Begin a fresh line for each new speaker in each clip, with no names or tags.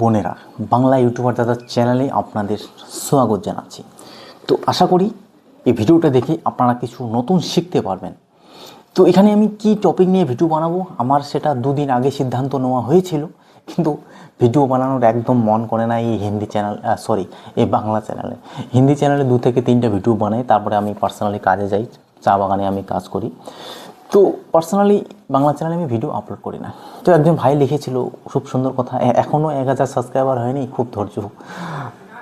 বোনেরা, বাংলা ইউটিউবার দাদার চ্যানেলে আপনাদের স্বাগত জানাচ্ছি। তো আশা করি এই ভিডিওটা দেখে আপনারা কিছু নতুন শিখতে পারবেন। তো এখানে আমি কি টপিক নিয়ে ভিডিও বানাবো? আমার সেটা দুদিন আগে সিদ্ধান্ত নেওয়া হয়েছিল, কিন্তু ভিডিও বানানোর একদম মন করে না এই হিন্দি চ্যানেল সরি এই বাংলা চ্যানেলে হিন্দি চ্যানেলে দু থেকে তিনটা ভিডিও বানাই, তারপরে আমি পার্সোনালি কাজে যাই, চা বাগানে আমি কাজ করি। তো পার্সোনালি বাংলা চ্যানেলে আমি ভিডিও আপলোড করি না। তো একজন ভাই লিখেছিল খুব সুন্দর কথা এখনও এক হাজার সাবস্ক্রাইবার হয়নি, খুব ধৈর্য।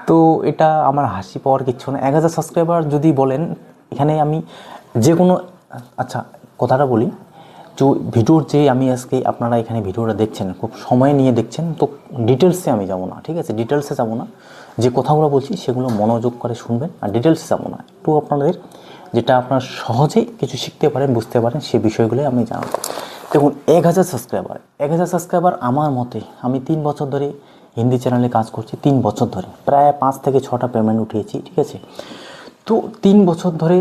তো এটা আমার হাসি পাওয়ার কিচ্ছু না। এক হাজার সাবস্ক্রাইবার যদি বলেন, এখানে আমি যে কোনো আচ্ছা কথাটা বলি, তো ভিডিওর যে আমি আজকে আপনারা এখানে ভিডিওটা দেখছেন, খুব সময় নিয়ে দেখছেন, তো ডিটেলসে আমি যাব না, ঠিক আছে? ডিটেলসে যাব না। যে কথাগুলো বলছি, সেগুলো মনোযোগ করে শুনবেন, আর ডিটেলসে যাব না। একটু আপনাদের যেটা আপনারা সহজেই কিছু শিখতে পারেন, বুঝতে পারেন সে বিষয়গুলোই আমি জানাব। দেখুন, এক হাজার সাবস্ক্রাইবার এক হাজার সাবস্ক্রাইবার আমার মতে, আমি তিন বছর ধরে হিন্দি চ্যানেলে কাজ করছি, তিন বছর ধরে। প্রায় পাঁচ থেকে ছটা পেমেন্ট উঠিয়েছি, ঠিক আছে? তো তিন বছর ধরে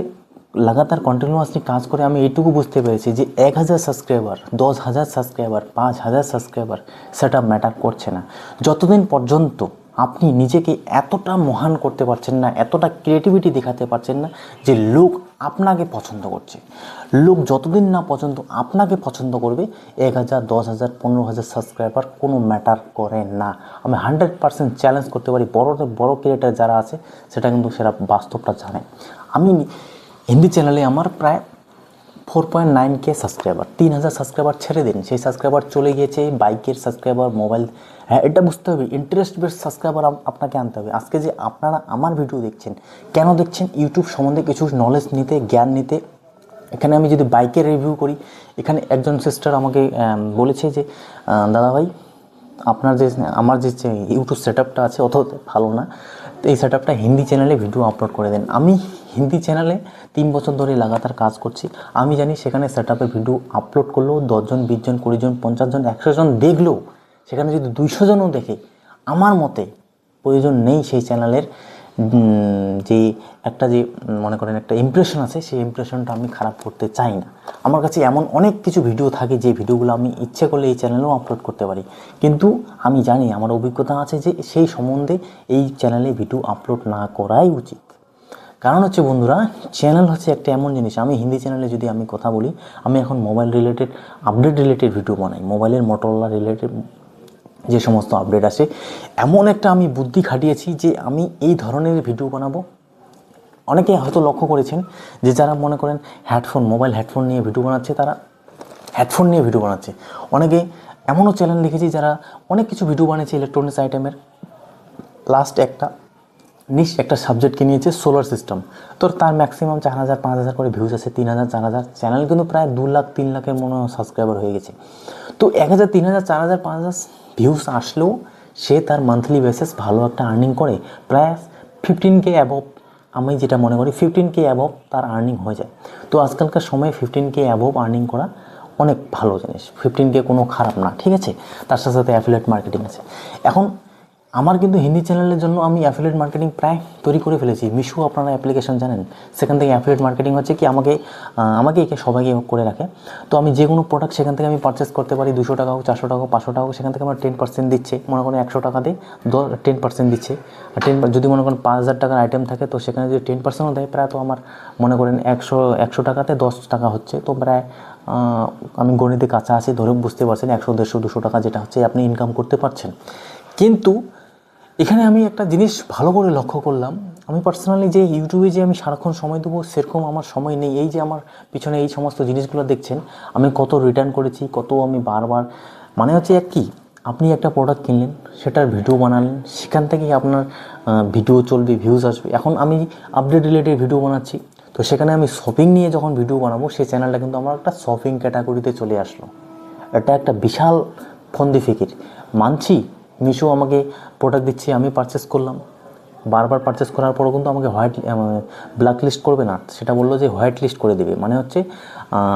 লাগাতার কন্টিনিউয়াসলি কাজ করে আমি এইটুকু বুঝতে পেরেছি যে এক হাজার সাবস্ক্রাইবার দশ হাজার সাবস্ক্রাইবার পাঁচ হাজার সাবস্ক্রাইবার সেটা ম্যাটার করছে না। যতদিন পর্যন্ত আপনি নিজেকে এতটা মহান করতে পারছেন না, এতটা ক্রিয়েটিভিটি দেখাতে পারছেন না যে লোক আপনাকে পছন্দ করছে। লোক যতদিন না পছন্দ, আপনাকে পছন্দ করবে, এক হাজার, দশ হাজার, পনেরো হাজার সাবস্ক্রাইবার কোনো ম্যাটার করে না। আমি হান্ড্রেড পার্সেন্ট চ্যালেঞ্জ করতে পারি, বড় বড় ক্রিয়েটার যারা আছে, সেটা কিন্তু সেটা বাস্তবটা জানে। আমি হিন্দি চ্যানেলে আমার প্রায় four point nine K subscriber তিন হাজার সাবস্ক্রাইবার ছেড়ে দিন। সেই সাবস্ক্রাইবার চলে গিয়েছে বাইকের সাবস্ক্রাইবার মোবাইল হ্যাঁ এটা বুঝতে হবে। ইন্টারেস্ট বেস সাবস্ক্রাইবার আপনাকে আনতে হবে। আজকে যে আপনারা আমার ভিডিও দেখছেন, কেন দেখছেন? ইউটিউব সম্বন্ধে কিছু নলেজ নিতে, জ্ঞান নিতে। এখানে আমি যদি বাইকের রিভিউ করি, এখানে একজন সিস্টার আমাকে বলেছে যে দাদাভাই, আপনার যে, আমার যে ইউটিউব সেট আছে, অত ভালো না। তো এই সেট আপটা হিন্দি চ্যানেলে ভিডিও আপলোড করে দেন। আমি হিন্দি চ্যানেলে তিন বছর ধরে লাগাতার কাজ করছি। আমি জানি সেখানে সেট আপে ভিডিও আপলোড করলেও দশজন, বিশজন, কুড়িজন, পঞ্চাশজন একশো জন দেখলেও সেখানে যদি দুইশো জনও দেখে, আমার মতে প্রয়োজন নেই সেই চ্যানেলের যে একটা যে মনে করেন একটা ইমপ্রেশন আছে, সেই ইমপ্রেশনটা আমি খারাপ করতে চাই না। আমার কাছে এমন অনেক কিছু ভিডিও থাকে, যে ভিডিওগুলো আমি ইচ্ছে করলে এই চ্যানেলেও আপলোড করতে পারি। কিন্তু আমি জানি, আমার অভিজ্ঞতা আছে যে সেই সম্বন্ধে এই চ্যানেলে ভিডিও আপলোড না করাই উচিত। কারণ হচ্ছে বন্ধুরা চ্যানেল হচ্ছে একটা এমন জিনিস। আমি হিন্দি চ্যানেলে যদি আমি কথা বলি, আমি এখন mobile related update related video বানাই। মোবাইলের মোটরলা রিলেটেড যে সমস্ত আপডেট আসে, এমন একটা আমি বুদ্ধি খাটিয়েছি যে আমি এই ধরনের ভিডিও বানাবো। অনেকে হয়তো লক্ষ্য করেছেন যে যারা মনে করেন হেডফোন মোবাইল হেডফোন নিয়ে ভিডিও বানাচ্ছে, তারা হেডফোন নিয়ে ভিডিও বানাচ্ছে। অনেকে এমনও চ্যানেল দেখেছি যারা অনেক কিছু ভিডিও বানিয়েছে ইলেকট্রনিক্স আইটেমের লাস্ট একটা নিশ একটা সাবজেক্টকে নিয়েছে সোলার সিস্টেম তো তার ম্যাক্সিমাম চার হাজার, পাঁচ হাজার করে ভিউজ আছে, তিন হাজার, চার হাজার। চ্যানেল কিন্তু প্রায় দু লাখ, তিন লাখের মনে সাবস্ক্রাইবার হয়ে গেছে। তো এক হাজার, তিন হাজার, চার হাজার, পাঁচ হাজার ভিউস আসলেও সে তার মান্থলি বেসিস ভালো একটা আর্নিং করে। প্রায় ফিফটিন কে অ্যাবভ আমি যেটা মনে করি ফিফটিন কে অ্যাবভ তার আর্নিং হয়ে যায়। তো আজকালকার সময়ে ফিফটিন কে অ্যাবভ আর্নিং করা অনেক ভালো জিনিস। ফিফটিন কে কোনো খারাপ না, ঠিক আছে? তার সাথে সাথে অ্যাফিলেট মার্কেটিং আছে। এখন আমার কিন্তু হিন্দি চ্যানেলের জন্য আমি অ্যাফিলেট মার্কেটিং প্রায় তৈরি করে ফেলেছি। মিশু, আপনারা অ্যাপ্লিকেশন জানেন। সেখান থেকে অ্যাফিলেট মার্কেটিং হচ্ছে কি, আমাকে আমাকে একে সবাইকে করে রাখে। তো আমি যে কোনো প্রোডাক্ট সেখান থেকে আমি পারচেস করতে পারি। দুশো টাকা হোক, চারশো টাকা হোক, পাঁচশো টাকা হোক, সেখান থেকে আমার টেন পার্সেন্ট দিচ্ছে। মনে করেন একশো টাকাতে টেন পার্সেন্ট দিচ্ছে। আর টেন যদি মনে করেন পাঁচ হাজার টাকার আইটেম থাকে, তো সেখানে যদি টেন পার্সেন্টও দেয়, প্রায় তো আমার মনে করেন একশো একশো টাকাতে দশ টাকা হচ্ছে। তো প্রায় আমি গণিতে কাঁচা আছি ধরে বুঝতে পারছেন, একশো, দেড়শো, দুশো টাকা যেটা হচ্ছে আপনি ইনকাম করতে পারছেন। কিন্তু এখানে আমি একটা জিনিস ভালো করে লক্ষ্য করলাম। আমি পার্সোনালি যে ইউটিউবে যে আমি সারাক্ষণ সময় দেবো, সেরকম আমার সময় নেই। এই যে আমার পিছনে এই সমস্ত জিনিসগুলো দেখছেন, আমি কত রিটার্ন করেছি, কত আমি বারবার মানে হচ্ছে এক কী, আপনি একটা প্রোডাক্ট কিনলেন, সেটার ভিডিও বানালেন, সেখান থেকেই আপনার ভিডিও চলবে ভিউজ আসবে। এখন আমি আপডেট রিলেটেড ভিডিও বানাচ্ছি, তো সেখানে আমি শপিং নিয়ে যখন ভিডিও বানাবো, সেই চ্যানেলটা কিন্তু আমার একটা শপিং ক্যাটাগরিতে চলে আসলো। এটা একটা বিশাল ফন্দি ফিকির। মানছি মিশো আমাকে প্রোডাক্ট দিচ্ছে, আমি পারচেস করলাম। বারবার পারচেস করার পরও কিন্তু আমাকে হোয়াইট ব্ল্যাক লিস্ট করবে না। সেটা বলল যে হোয়াইট লিস্ট করে দেবে। মানে হচ্ছে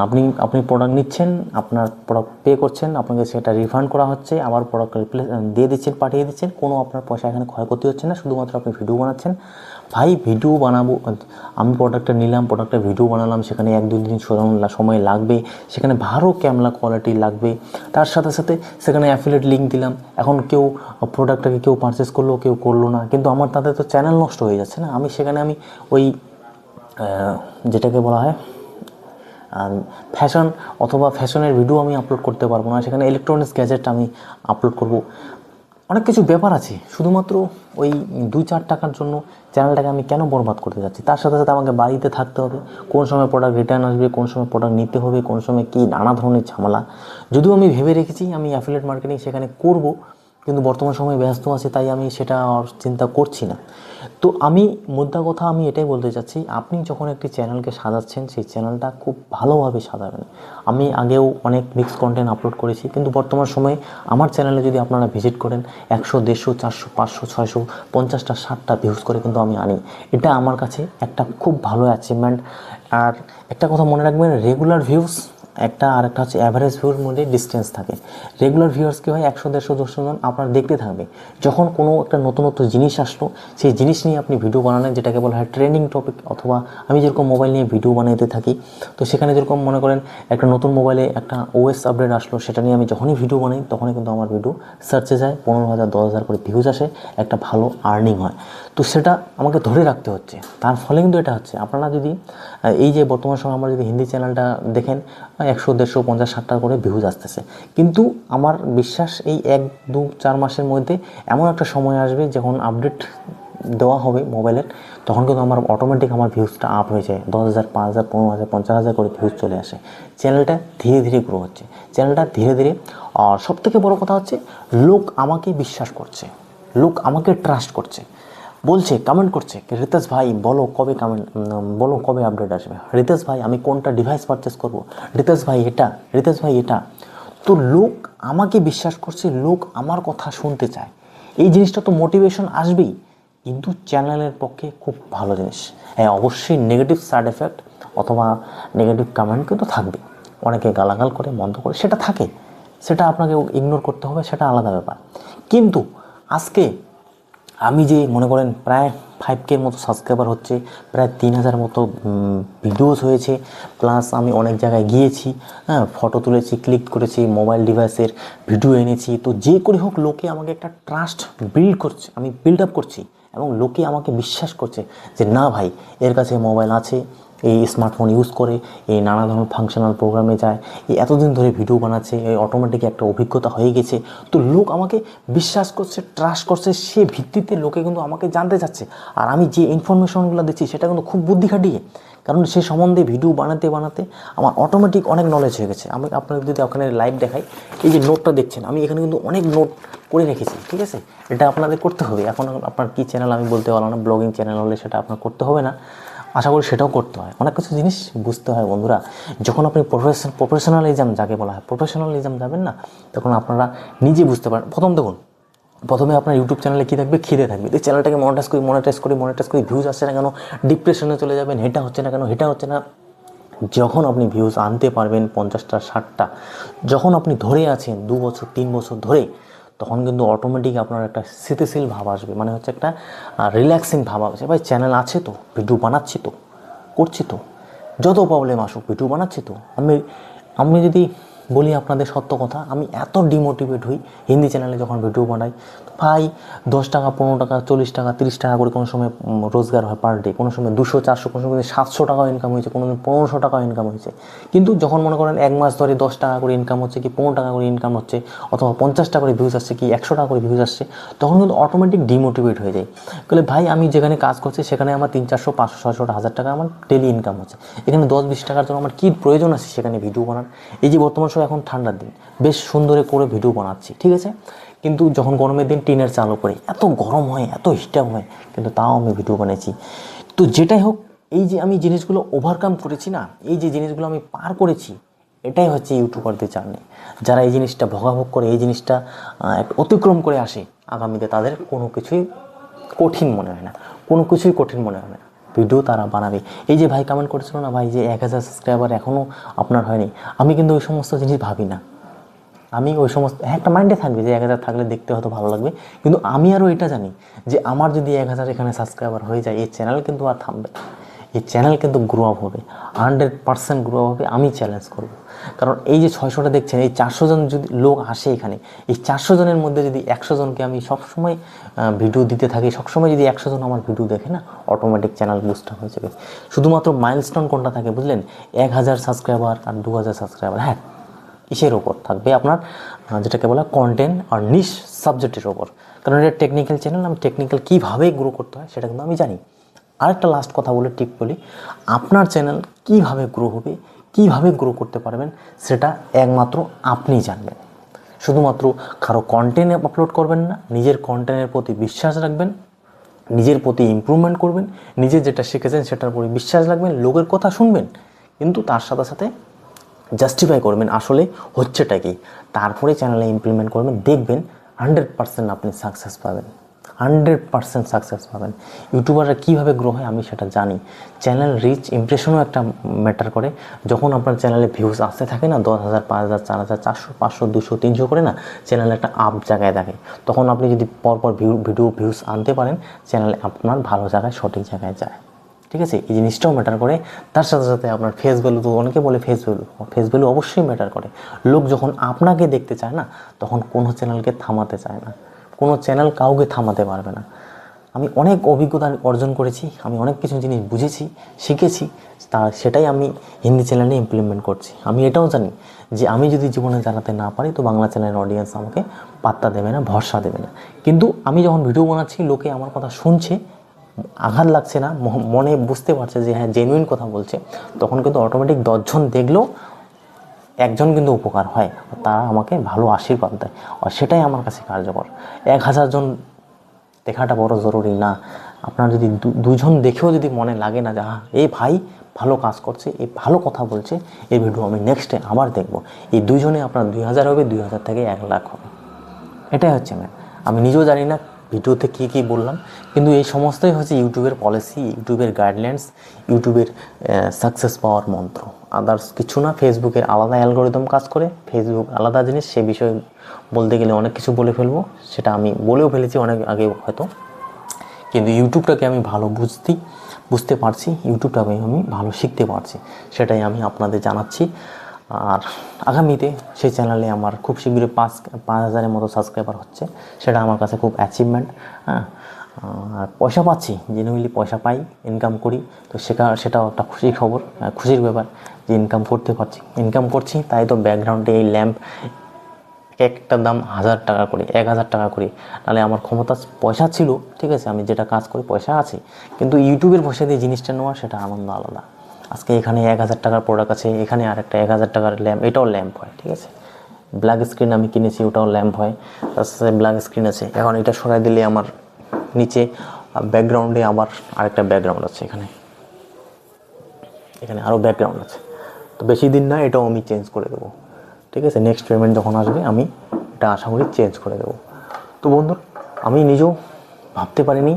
আপনি আপনি প্রোডাক্ট নিচ্ছেন, আপনার প্রোডাক্ট পে করছেন, আপনাকে সেটা রিফান্ড করা হচ্ছে, আবার প্রোডাক্ট রিপ্লেস দিয়ে দিচ্ছেন, পাঠিয়ে দিচ্ছেন, কোনো আপনার পয়সা এখানে ক্ষয়ক্ষতি হচ্ছে না, শুধুমাত্র আপনি ভিডিও বানাচ্ছেন। ভাই ভিডিও বানাবো, আমি প্রোডাক্টটা নিলাম প্রোডাক্টটা ভিডিও বানালাম, সেখানে এক, দুই দিন সময় লাগবে, সেখানে ভালো ক্যামেরা কোয়ালিটি লাগবে, তার সাথে সাথে সেখানে অ্যাফিলেট লিঙ্ক দিলাম, এখন কেউ প্রোডাক্টটাকে কেউ পারচেস করল, কেউ করল না, কিন্তু আমার তাদের তো চ্যানেল নষ্ট হয়ে যাচ্ছে না, আমি সেখানে আমি ওই যেটাকে বলা হয় ফ্যাশন অথবা ফ্যাশনের ভিডিও আমি আপলোড করতে পারব না, সেখানে ইলেকট্রনিক্স গ্যাজেট আমি আপলোড করব। অনেক কিছু ব্যাপার আছে, শুধুমাত্র ওই দুই চার টাকার জন্য চ্যানেলটাকে আমি কেন বরবাদ করতে যাচ্ছি? তার সাথে সাথে আমাকে বাড়িতে থাকতে হবে, কোন সময় প্রোডাক্ট রিটার্ন আসবে, কোন সময় প্রোডাক্ট নিতে হবে, কোন সময় কী নানা ধরনের ঝামেলা। যদিও আমি ভেবে রেখেছি আমি অ্যাফিলেট মার্কেটিং সেখানে করব কিন্তু বর্তমান সময়ে ব্যস্ত আছে, তাই আমি সেটা চিন্তা করছি না। তো আমি মুদ্রা কথা আমি এটাই বলতে চাচ্ছি, আপনি যখন একটি চ্যানেলকে সাজাচ্ছেন, সেই চ্যানেলটা খুব ভালোভাবে সাজাবেন। আমি আগেও অনেক মিক্স কন্টেন্ট আপলোড করেছি, কিন্তু বর্তমান সময়ে আমার চ্যানেলে যদি আপনারা ভিজিট করেন, একশো, দেড়শো, চারশো, পাঁচশো, ছয়শো, পঞ্চাশটা, ষাটটা ভিউজ করে কিন্তু আমি আনি। এটা আমার কাছে একটা খুব ভালো অ্যাচিভমেন্ট আর একটা কথা মনে রাখবেন রেগুলার ভিউজ একটা আর একটা হচ্ছে অ্যাভারেজ ভিউর মধ্যে ডিস্টেন্স থাকে। রেগুলার ভিউয়ার্স কী হয়? একশো, দেড়শো দুশো জন আপনার দেখতে থাকবে। যখন কোনো একটা নতুনত্ব জিনিস আসলো, সেই জিনিস নিয়ে আপনি ভিডিও বানালেন, যেটাকে বলা হয় ট্রেন্ডিং টপিক অথবা আমি যেরকম মোবাইল নিয়ে ভিডিও বানাতে থাকি, তো সেখানে যেরকম মনে করেন একটা নতুন মোবাইলে একটা ওএস আপডেট আসলো, সেটা নিয়ে আমি যখনই ভিডিও বানাই, তখনই কিন্তু আমার ভিডিও সার্চে যায়, পনেরো হাজার, দশ হাজার করে ভিউজ আসে, একটা ভালো আর্নিং হয়। তো সেটা আমাকে ধরে রাখতে হচ্ছে। তার ফলে কিন্তু এটা হচ্ছে। আপনারা যদি এই যে বর্তমান সময় আমরা যদি হিন্দি চ্যানেলটা দেখেন একশো, দেড়শো, পঞ্চাশ, ষাটটা করে ভিউজ আসতেছে। কিন্তু আমার বিশ্বাস এই এক, দু, চার মাসের মধ্যে এমন একটা সময় আসবে যখন আপডেট দেওয়া হবে মোবাইলের, তখন কিন্তু আমার অটোমেটিক আমার ভিউজটা আপ হয়ে যায়। দশ হাজার, পাঁচ হাজার, পনেরো হাজার, পঞ্চাশ হাজার করে ভিউজ চলে আসে। চ্যানেলটা ধীরে ধীরে গ্রো হচ্ছে। চ্যানেলটা ধীরে ধীরে আর সবথেকে বড় কথা হচ্ছে, লোক আমাকে বিশ্বাস করছে। লোক আমাকে ট্রাস্ট করছে। বলছে কমেন্ট করছে রিতেশ ভাই, বলো কবে কমেন্ট বলো কবে আপডেট আসবে? রিতেশ ভাই, আমি কোনটা ডিভাইস পারচেস করব? রিতেশ ভাই, এটা, রিতেশ ভাই, এটা। তো লোক আমাকে বিশ্বাস করছে, লোক আমার কথা শুনতে চায়। এই জিনিসটা তো মোটিভেশন আসবেই, কিন্তু চ্যানেলের পক্ষে খুব ভালো জিনিস। হ্যাঁ অবশ্যই নেগেটিভ সাইড এফেক্ট অথবা নেগেটিভ কমেন্ট কিন্তু থাকবে। অনেকে গালাগাল করে বন্ধ করে, সেটা থাকে। সেটা আপনাকে ইগনোর করতে হবে, সেটা আলাদা ব্যাপার। কিন্তু আজকে আমি যে মনে করেন প্রায় ফাইভ কের মতো সাবস্ক্রাইবার হচ্ছে, প্রায় তিন হাজার মতো ভিডিওস হয়েছে প্লাস আমি অনেক জায়গায় গিয়েছি হ্যাঁ ফটো তুলেছি ক্লিক করেছি মোবাইল ডিভাইসের ভিডিও এনেছি। তো যে করে হোক, লোকে আমাকে একটা ট্রাস্ট বিল্ড করছে, আমি বিল্ড আপ করছি এবং লোকে আমাকে বিশ্বাস করছে যে, না ভাই, এর কাছে মোবাইল আছে এই স্মার্টফোন ইউজ করে, এই নানা ধরনের ফাংশনাল প্রোগ্রামে যায়, এই এতদিন ধরে ভিডিও বানাচ্ছে, এই অটোমেটিক একটা অভিজ্ঞতা হয়ে গেছে। তো লোক আমাকে বিশ্বাস করছে ট্রাস্ট করছে, সে ভিত্তিতে লোকে কিন্তু আমাকে জানতে চাচ্ছে। আর আমি যে ইনফরমেশনগুলো দিচ্ছি, সেটা কিন্তু খুব বুদ্ধি খাটিয়ে। কারণ সে সম্বন্ধে ভিডিও বানাতে বানাতে আমার অটোমেটিক অনেক নলেজ হয়ে গেছে। আমি আপনাদের যদি ওখানে লাইভ দেখাই, এই যে নোটটা দেখছেন, আমি এখানে কিন্তু অনেক নোট করে রেখেছি, ঠিক আছে? এটা আপনাদের করতে হবে। এখন আপনার কী চ্যানেল আমি বলতে পারলাম না ব্লগিং চ্যানেল হলে সেটা আপনার করতে হবে না। আশা করি সেটাও করতে হয়। অনেক কিছু জিনিস বুঝতে হয় বন্ধুরা। যখন আপনি প্রফেশন প্রফেশনালিজম যাকে বলা হয় প্রফেশনালিজম যাবেন না, তখন আপনারা নিজে বুঝতে পারেন। প্রথম দেখুন, প্রথমে আপনার ইউটিউব চ্যানেলে কী থাকবে? খিদে থাকবে। এই চ্যানেলটাকে মনিটাইজ করি মনিটাইজ করি মনিটাইজ করি ভিউজ আসছে না কেন? ডিপ্রেশনে চলে যাবেন এটা হচ্ছে না কেন? এটা হচ্ছে না। যখন আপনি ভিউজ আনতে পারবেন পঞ্চাশটা, ষাটটা, যখন আপনি ধরে আছেন দু বছর, তিন বছর ধরে তখন কিন্তু অটোমেটিক আপনার একটা স্থিতিশীল ভাব আসবে। মানে হচ্ছে একটা রিল্যাক্সিং ভাব আসবে। ভাই চ্যানেল আছে তো ভিডিও বানাচ্ছি তো, করছি তো। যত প্রবলেম আসুক ভিডিও বানাচ্ছি তো। আমি আমি যদি বলি আপনাদের সত্য কথা, আমি এত ডিমোটিভেট হই হিন্দি চ্যানেলে যখন ভিডিও বানাই ভাই দশ টাকা, পনেরো টাকা, চল্লিশ টাকা, তিরিশ টাকা করে কোনো সময় রোজগার হয় পার ডে কোনো সময় দুশো, চারশো, কোনো সময় সাতশো টাকাও ইনকাম হয়েছে, কোনো দিন পনেরোশো টাকাও ইনকাম হয়েছে। কিন্তু যখন মনে করেন এক মাস ধরে দশ টাকা করে ইনকাম হচ্ছে কি পনেরো টাকা করে ইনকাম হচ্ছে, অথবা পঞ্চাশ টাকা করে ভিউজ আসছে কি একশো টাকা করে ভিউজ আসছে, তখন কিন্তু অটোমেটিক ডিমোটিভেট হয়ে যায়। বলে ভাই আমি যেখানে কাজ করছি সেখানে আমার তিন চারশো, পাঁচশো, ছয়শো, হাজার টাকা আমার ডেলি ইনকাম হচ্ছে। এখানে দশ, বিশ টাকার জন্য আমার কী প্রয়োজন আছে সেখানে ভিডিও বানান এই যে বর্তমান সময় এখন ঠান্ডার দিন। বেশ সুন্দরে করে ভিডিও বানাচ্ছি, ঠিক আছে? কিন্তু যখন গরমের দিন টিনের চালু করি, এত গরম হয়, এত হিটাম হয়, কিন্তু তাও আমি ভিডিও বানিয়েছি। তো যেটাই হোক, এই যে আমি জিনিসগুলো ওভারকাম করেছি না, এই যে জিনিসগুলো আমি পার করেছি, এটাই হচ্ছে ইউটিউবারদের জার্নি যারা এই জিনিসটা ভোগাভোগ করে, এই জিনিসটা অতিক্রম করে আসে, আগামীতে তাদের কোনো কিছুই কঠিন মনে হয় না। কোনো কিছুই কঠিন মনে হয় না। ভিডিও তারা বানাবে এই যে ভাই কমেন্ট করেছিল না ভাই যে এক হাজার সাবস্ক্রাইবার এখনও আপনার হয়নি আমি কিন্তু ওই সমস্ত জিনিস ভাবি না আমি ওই সমস্ত হ্যাঁ, একটা মাইন্ডে থাকবে যে এক হাজার থাকলে দেখতে হয়তো ভালো লাগবে কিন্তু আমি আরও এটা জানি যে আমার যদি এক হাজার এখানে সাবস্ক্রাইবার হয়ে যায় এই চ্যানেল কিন্তু আর থামবে। এই চ্যানেল কিন্তু গ্রো আপ হবে হান্ড্রেড পার্সেন্ট গ্রো আপ হবে, আমি চ্যালেঞ্জ করব। কারণ এই যে ছয়শোটা দেখছেন, এই চারশো জন যদি লোক আসে এখানে, এই চারশো জনের মধ্যে যদি একশো জনকে আমি সবসময় ভিডিও দিতে থাকি, সবসময় যদি একশো জন আমার ভিডিও দেখে না অটোমেটিক চ্যানেল বুস্ট হয়ে যাবে। শুধুমাত্র মাইলস্টোন কোনটা থাকে বুঝলেন? এক হাজার সাবস্ক্রাইবার আর দু হাজার সাবস্ক্রাইবার হ্যাঁ কিসের ওপর? থাকবে আপনার যেটাকে বলা কন্টেন্ট আর নিশ সাবজেক্টের ওপর। কারণ এটা টেকনিক্যাল চ্যানেল আমি টেকনিক্যাল কীভাবে গ্রো করতে হয় সেটা কিন্তু আমি জানি। আরেকটা লাস্ট কথা বলে টিপ বলি, আপনার চ্যানেল কীভাবে গ্রো হবে, কীভাবে গ্রো করতে পারবেন, সেটা একমাত্র আপনি জানবেন। শুধুমাত্র কারও কন্টেন্ট আপলোড করবেন না, নিজের কন্টেন্টের প্রতি বিশ্বাস রাখবেন, নিজের প্রতি ইমপ্রুভমেন্ট করবেন, নিজে যেটা শিখেছেন সেটার প্রতি বিশ্বাস রাখবেন, লোকের কথা শুনবেন, কিন্তু তার সাথে সাথে জাস্টিফাই করবেন আসলে হচ্ছেটা কি। তারপরে চ্যানেলে ইমপ্লিমেন্ট করবেন, দেখবেন হান্ড্রেড পার্সেন্ট আপনি সাকসেস পাবেন। হান্ড্রেড পার্সেন্ট সাকসেস পাবেন। ইউটিউবাররা কীভাবে গ্রো হয় আমি সেটা জানি। চ্যানেল রিচ ইমপ্রেশনও একটা ম্যাটার করে। যখন আপনার চ্যানেলে ভিউজ আসতে থাকে না, দশ হাজার, পাঁচ হাজার, চার হাজার, চারশো, পাঁচশো দুশো তিনশো করে না চ্যানেলে একটা আপ জায়গায় থাকে। তখন আপনি যদি পরপর ভিউ ভিডিও ভিউজ আনতে পারেন চ্যানেলে আপনার ভালো জায়গায়, সঠিক জায়গায় যায়। ঠিক আছে? এই জিনিসটাও ম্যাটার করে। তার সাথে সাথে আপনার ফেস ভ্যালু তো অনেকে বলে ফেস ভ্যালু ফেস ভ্যালু অবশ্যই ম্যাটার করে। লোক যখন আপনাকে দেখতে চায় না, তখন কোনো চ্যানেলকে থামাতে চায় না। কোনো চ্যানেল কাউকে থামাতে পারবে না। আমি অনেক অভিজ্ঞতা অর্জন করেছি, আমি অনেক কিছু জিনিস বুঝেছি, শিখেছি, তা সেটাই আমি হিন্দি চ্যানেলে ইমপ্লিমেন্ট করছি। আমি এটাও জানি যে আমি যদি জীবনে জানাতে না পারি, তো বাংলা চ্যানেলের অডিয়েন্স আমাকে পাত্তা দেবে না, ভরসা দেবে না। কিন্তু আমি যখন ভিডিও বানাচ্ছি, লোকে আমার কথা শুনছে, আঘাত লাগছে না মনে বুঝতে পারছে যে হ্যাঁ জেনুইন কথা বলছে, তখন কিন্তু অটোমেটিক দশজন দেখলেও একজন কিন্তু উপকার হয়, তারা আমাকে ভালো আশীর্বাদ দেয়। আর সেটাই আমার কাছে কার্যকর। এক হাজার জন দেখাটা বড় জরুরি না। আপনার যদি দুজন দেখেও যদি মনে লাগে না যে হ্যাঁ এই ভাই ভালো কাজ করছে এই ভালো কথা বলছে এই ভিডিও আমি নেক্সটে আবার দেখব। এই দুইজনে আপনার দুই হাজার হবে, দুই হাজার থেকে এক লাখ হবে। এটাই হচ্ছে ম্যাম আমি নিজেও জানি না ভিডিওতে কী কী বললাম? কিন্তু এই সমস্তই হচ্ছে ইউটিউবের পলিসি ইউটিউবের গাইডলাইন্স ইউটিউবের সাকসেস পাওয়ার মন্ত্র। আদার্স কিছু না, ফেসবুকের আলাদা অ্যালগোরিদম কাজ করে। ফেসবুক আলাদা জিনিস, সে বিষয়ে বলতে গেলে অনেক কিছু বলে ফেলব। সেটা আমি বলেও ফেলেছি অনেক আগে হয়তো। কিন্তু ইউটিউবটাকে আমি ভালো বুঝতে বুঝতে পারছি, ইউটিউবটাকে আমি ভালো শিখতে পারছি। সেটাই আমি আপনাদের জানাচ্ছি। আর আগামীতে সেই চ্যানেলে আমার খুব শীঘ্রই পাঁচ পাঁচ হাজারের মতো সাবস্ক্রাইবার হচ্ছে, সেটা আমার কাছে খুব অ্যাচিভমেন্ট হ্যাঁ? আর পয়সা পাচ্ছি জেনুইনলি পয়সা পাই ইনকাম করি, তো সেটা, সেটাও একটা খুশির খবর খুশির ব্যাপার যে ইনকাম করতে পারছি। ইনকাম করছি, তাই তো ব্যাকগ্রাউন্ডে এই ল্যাম্প একটার দাম হাজার টাকা করে, এক হাজার টাকা করে। নাহলে আমার ক্ষমতা পয়সা ছিল, ঠিক আছে, আমি যেটা কাজ করি, পয়সা আছে। কিন্তু ইউটিউবের পয়সা দিয়ে জিনিসটা নেওয়া, সেটা আনন্দ আলাদা। আজকে এখানে এক হাজার টাকার প্রোডাক্ট আছে, এখানে আর একটা এক হাজার টাকার ল্যাম্প এটাও ল্যাম্প হয়, ঠিক আছে? ব্ল্যাক স্ক্রিন আমি কিনেছি, ওটাও ল্যাম্প হয়, তার সাথে ব্ল্যাক স্ক্রিন আছে। এখন এটা সরাই দিলে আমার নিচে ব্যাকগ্রাউন্ডে আবার আরেকটা ব্যাকগ্রাউন্ড আছে এখানে। এখানে আরও ব্যাকগ্রাউন্ড আছে। তো বেশি দিন না, এটাও আমি চেঞ্জ করে দেবো। ঠিক আছে? নেক্সট পেমেন্ট যখন আসবে, আমি এটা আশা করি চেঞ্জ করে দেবো। তো বন্ধু আমি নিজেও ভাবতে পারিনি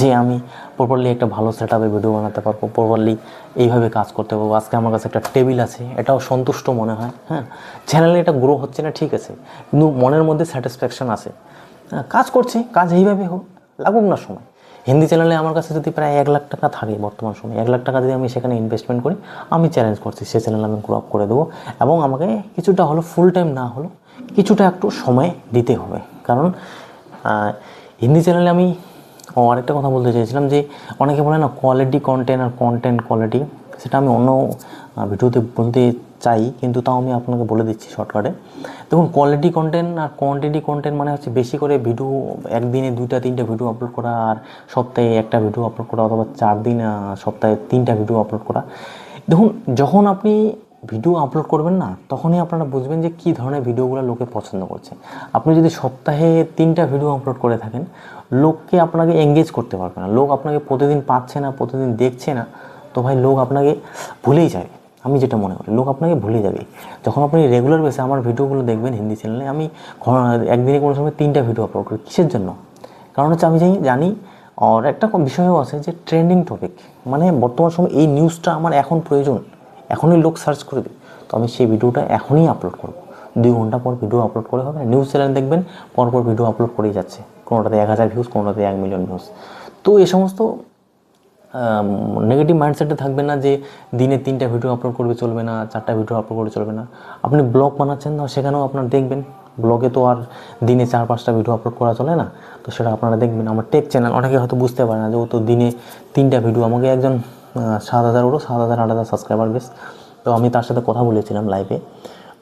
যে আমি প্রপারলি একটা ভালো সেট আপে ভিডিও বানাতে পারব প্রপারলি এইভাবে কাজ করতে পারব। আজকে আমার কাছে একটা টেবিল আছে, এটাও সন্তুষ্ট মনে হয় হ্যাঁ? চ্যানেলে এটা গ্রো হচ্ছে না, ঠিক আছে। কিন্তু মনের মধ্যে স্যাটিসফ্যাকশন আছে। হ্যাঁ কাজ করছি, কাজ এইভাবে হোক, লাগুক না সময়। হিন্দি চ্যানেলে আমার কাছে যদি প্রায় এক লাখ টাকা থাকে বর্তমান সময়ে, এক লাখ টাকা যদি আমি সেখানে ইনভেস্টমেন্ট করি, আমি চ্যালেঞ্জ করছি, সে চ্যানেল আমি গ্রো আপ করে দেবো এবং আমাকে কিছুটা হলো ফুল টাইম না হলো কিছুটা একটু সময় দিতে হবে। কারণ হিন্দি চ্যানেলে আমি ও আরেকটা কথা বলতে চাইছিলাম যে অনেকে বলে না কোয়ালিটি কন্টেন্ট আর কন্টেন্ট কোয়ালিটি সেটা আমি অন্য ভিডিওতে বলতে চাই, কিন্তু তাও আমি আপনাকে বলে দিচ্ছি শর্টকাটে দেখুন কোয়ালিটি কন্টেন্ট আর কোয়ান্টিটি কন্টেন্ট মানে হচ্ছে বেশি করে ভিডিও একদিনে দুইটা, তিনটা ভিডিও আপলোড করা আর সপ্তাহে একটা ভিডিও আপলোড করা অথবা চার দিন সপ্তাহে তিনটা ভিডিও আপলোড করা। দেখুন, যখন আপনি ভিডিও আপলোড করবেন না, তখনই আপনারা বুঝবেন যে কী ধরনের ভিডিওগুলো লোকে পছন্দ করছে। আপনি যদি সপ্তাহে তিনটা ভিডিও আপলোড করে থাকেন লোককে আপনাকে এঙ্গেজ করতে পারবে না। লোক আপনাকে প্রতিদিন পাচ্ছে না, প্রতিদিন দেখছে না। তো ভাই, লোক আপনাকে ভুলেই যাবে। আমি যেটা মনে করি, লোক আপনাকে ভুলে যাবে। যখন আপনি রেগুলার বেসে আমার ভিডিওগুলো দেখবেন হিন্দি চ্যানেলে আমি একদিনে কোনো সময় তিনটা ভিডিও আপলোড করি। কিসের জন্য? কারণ হচ্ছে আমি জানি আর একটা বিষয়ও আছে যে ট্রেন্ডিং টপিক মানে বর্তমান সময় এই নিউজটা আমার এখন প্রয়োজন। এখনই লোক সার্চ করবে তো আমি সেই ভিডিওটা এখনই আপলোড করব। দুই ঘণ্টা পর ভিডিও আপলোড করে হবে। নিউজ চ্যানেল দেখবেন, পরপর ভিডিও আপলোড করেই যাচ্ছে। কোনোটাতে এক হাজার ভিউজ কোনোটাতে এক মিলিয়ন ভিউজ তো এ সমস্ত নেগেটিভ মাইন্ডসেটে থাকবে না যে দিনে তিনটা ভিডিও আপলোড করবে, চলবে না, চারটা ভিডিও আপলোড করলে চলবে না। আপনি ব্লগ বানাচ্ছেন না, সেখানেও আপনার দেখবেন। ব্লগে তো আর দিনে চার, পাঁচটা ভিডিও আপলোড করা চলে না। তো সেটা আপনারা দেখবেন। আমার টেক চ্যানেল অনেকে হয়তো বুঝতে পারে না যে ও তো দিনে তিনটা ভিডিও আমাকে একজন সাত হাজার ওরও সাত হাজার, আট হাজার সাবস্ক্রাইবার বেশ। তো আমি তার সাথে কথা বলেছিলাম লাইভে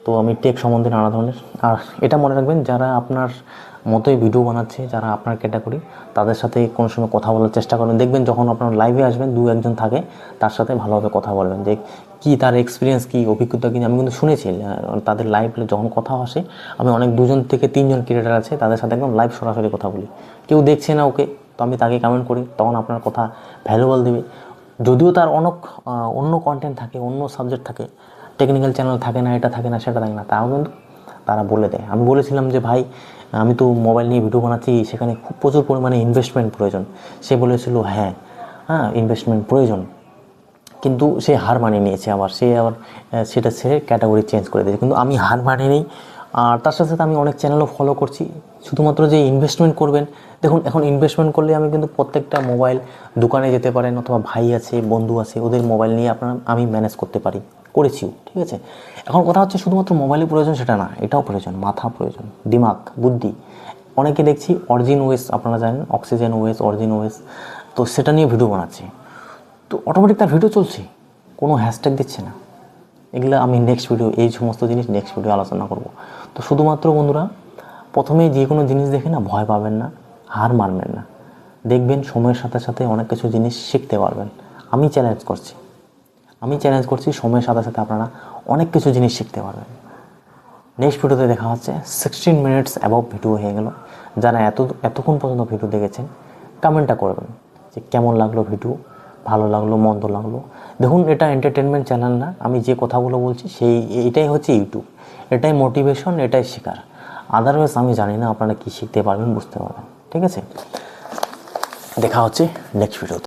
তো আমি টেক সম্বন্ধে নানা ধরনের, আর এটা মনে রাখবেন, যারা আপনার মতোই ভিডিও বানাচ্ছে যারা আপনার ক্যাটাগরি তাদের সাথে কোনো সময় কথা বলার চেষ্টা করবেন। দেখবেন যখন আপনার লাইভে আসবেন, দু একজন থাকে, তার সাথে ভালোভাবে কথা বলবেন যে কি তার এক্সপিরিয়েন্স কি অভিজ্ঞতা কি, আমি কিন্তু শুনেছি তাদের লাইভ যখন কথা আসে, আমি অনেক দুজন থেকে তিনজন ক্রিয়েটার আছে, তাদের সাথে একদম লাইভ সরাসরি কথা বলি। কেউ দেখছে না ওকে, তো আমি তাকে কমেন্ট করি, তখন আপনার কথা ভ্যালুবল দেবে। যদিও তার অনেক অন্য কন্টেন্ট থাকে, অন্য সাবজেক্ট থাকে টেকনিক্যাল চ্যানেল থাকে না, এটা থাকে না, সেটা থাকে না, তাও কিন্তু তারা বলে দেয়। আমি বলেছিলাম যে, ভাই আমি তো মোবাইল নিয়ে ভিডিও বানাচ্ছি, সেখানে খুব প্রচুর পরিমাণে ইনভেস্টমেন্ট প্রয়োজন। সে বলেছিল হ্যাঁ হ্যাঁ ইনভেস্টমেন্ট প্রয়োজন। কিন্তু সে হার মানিয়ে নিয়েছে আবার। সে আবার সেটা ছেড়ে ক্যাটাগরি চেঞ্জ করে দিয়েছে। কিন্তু আমি হার মানিয়ে নিই। আর তার সাথে সাথে আমি অনেক চ্যানেলও ফলো করছি। শুধুমাত্র যে ইনভেস্টমেন্ট করবেন, দেখুন, এখন ইনভেস্টমেন্ট করলে আমি কিন্তু প্রত্যেকটা মোবাইল দোকানে যেতে পারেন অথবা ভাই আছে, বন্ধু আছে, ওদের মোবাইল নিয়ে আপনার, আমি ম্যানেজ করতে পারি। করেছিও ঠিক আছে? এখন কথা হচ্ছে শুধুমাত্র মোবাইলের প্রয়োজন সেটা না, এটাও প্রয়োজন, মাথা প্রয়োজন, দিমাগ, বুদ্ধি। অনেকে দেখছি অরিজিন ওয়েস আপনারা জানেন অক্সিজেন ওয়েস অরিজিন ওয়েস তো সেটা নিয়ে ভিডিও বানাচ্ছে। তো অটোমেটিক তার ভিডিও চলছে, কোনো হ্যাশট্যাগ দিচ্ছে না। এগুলো আমি নেক্সট ভিডিও এই সমস্ত জিনিস নেক্সট ভিডিও আলোচনা করব। তো শুধুমাত্র বন্ধুরা, প্রথমে যে কোনো জিনিস দেখে না ভয় পাবেন না, হার মানবেন না। দেখবেন সময়ের সাথে সাথে অনেক কিছু জিনিস শিখতে পারবেন। আমি চ্যালেঞ্জ করছি। আমি চ্যালেঞ্জ করছি সময়ের সাথে সাথে আপনারা অনেক কিছু জিনিস শিখতে পারবেন। নেক্সট ভিডিওতে দেখা হচ্ছে সিক্সটিন মিনিটস অ্যাবভ ভিডিও হয়ে গেল। যারা এত, এতক্ষণ পর্যন্ত ভিডিও দেখেছেন কমেন্টটা করবেন যে কেমন লাগল ভিডিও ভালো লাগল, মন্দ লাগল? দেখুন, এটা এন্টারটেনমেন্ট চ্যানেল না। আমি যে কথাগুলো বলছি, সেই, এটাই হচ্ছে ইউটিউব এটাই মোটিভেশন এটাই শেখার আদারওয়াইজ আমি জানি না আপনারা কী শিখতে পারবেন, বুঝতে পারবেন। ঠিক আছে? দেখা হচ্ছে নেক্সট ভিডিওতে